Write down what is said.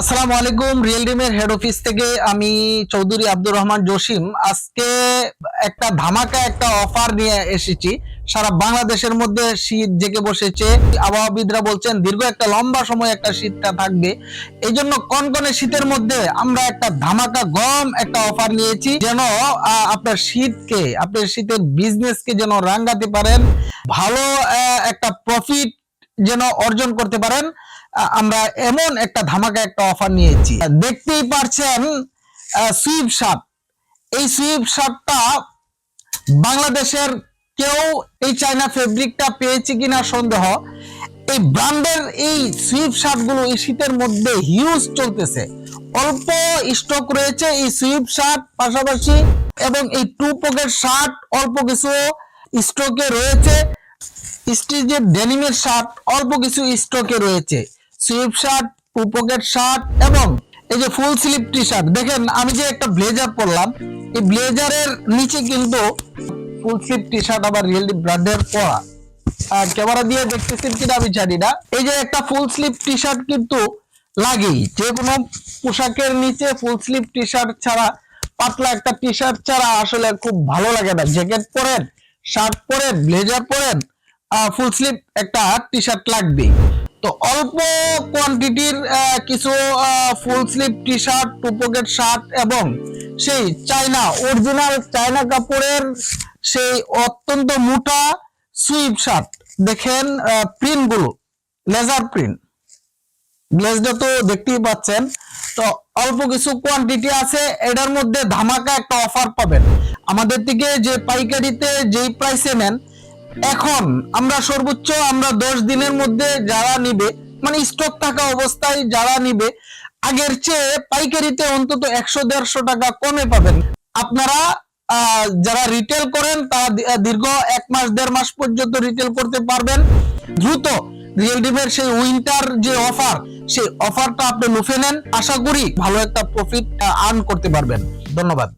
আসসালামু আলাইকুম রিয়েল ডিমের হেড অফিস থেকে আমি চৌধুরী আব্দুর রহমান জসিম। আজকে একটা ধামাকা একটা অফার নিয়ে এসেছি। সারা বাংলাদেশের মধ্যে শীত জেগে বসেছে। আবহাওয়াবিদরা বলছেন, দীর্ঘ একটা লম্বা সময় একটা শীতটা থাকবে। এই জন্য কনকনে শীতের মধ্যে আমরা একটা ধামাকা গম একটা অফার নিয়েছি। যেন আপনার শীতকে, আপনার শীতের বিজনেসকে যেন রাঙ্গাতে পারেন। ভালো একটা প্রফিট যেন অর্জন করতে পারেন। আমরা এমন একটা ধামাকা একটা অফার নিয়েছি। দেখতেই পারছেন সুইপ শার্ট। এই সুইপ শার্টটা বাংলাদেশের কেউ এই চাইনা ফেব্রিকটা পেয়েছে কিনা সন্দেহ। এই ব্র্যান্ডের এই সুইপ শার্টগুলো এই শীতের মধ্যে হিউজ চলতেছে। অল্প স্টক রয়েছে এই সুইপ শার্ট পাশাপাশি এবং এই টু পকেট শার্ট অল্প কিছু স্টকে রয়েছে। স্টিচের ডেনিমের শার্ট অল্প কিছু স্টকে রয়েছে। Sweep shirt, two pocket shirt এবং এই যে ফুল স্লিপ টি শার্ট দেখেন আমি যে একটা ব্লেজার পরলাম, এই ব্লেজারের নিচে কিন্তু ফুল স্লিপ টি শার্ট আবার রিয়েলি ব্র্যান্ডের পরা। ক্যামেরা দিয়ে দেখতেছেন কিনা আমি জানি না। এই যে একটা ফুল স্লিপ টি শার্ট কিন্তু লাগেই, যে কোনো পোশাকের নিচে ফুল স্লিপ টি শার্ট ছাড়া, পাতলা একটা টি শার্ট ছাড়া আসলে খুব ভালো লাগে না। জ্যাকেট পরেন শার্ট পরেন ব্লেজার পরেন ফুল স্লিভ একটা টি শার্ট লাগবে তো অল্প কোয়ান্টিটির কিছু full sleeve T shirt two pocket shirt এবং সেই চায়না অরিজিনাল চায়না কাপড়ের সেই অত্যন্ত মোটা সুইপ শার্ট দেখেন প্রিন্টগুলো লেজার প্রিন্ট গ্লেজটা তো দেখতেই পাচ্ছেন। তো অল্প কিছু কোয়ান্টিটি আছে, এটার মধ্যে ধামাকা একটা অফার পাবেন। আমাদের থেকে যে পাইকারিতে যেই প্রাইসে নেন, এখন আমরা সর্বোচ্চ আমরা দশ দিনের মধ্যে যারা নিবে মানে স্টক থাকা অবস্থায় যারা নিবে, আগের চেয়ে পাইকারিতে অন্তত একশো দেড়শো টাকা কমে পাবেন। আপনারা যারা রিটেল করেন, তারা দীর্ঘ এক মাস, দেড় মাস পর্যন্ত রিটেল করতে পারবেন। দ্রুত রিয়েল সেই উইন্টার যে অফার সেই অফারটা আপনি লুফে নেন। আশা করি ভালো একটা প্রফিট আর্ন করতে পারবেন। ধন্যবাদ।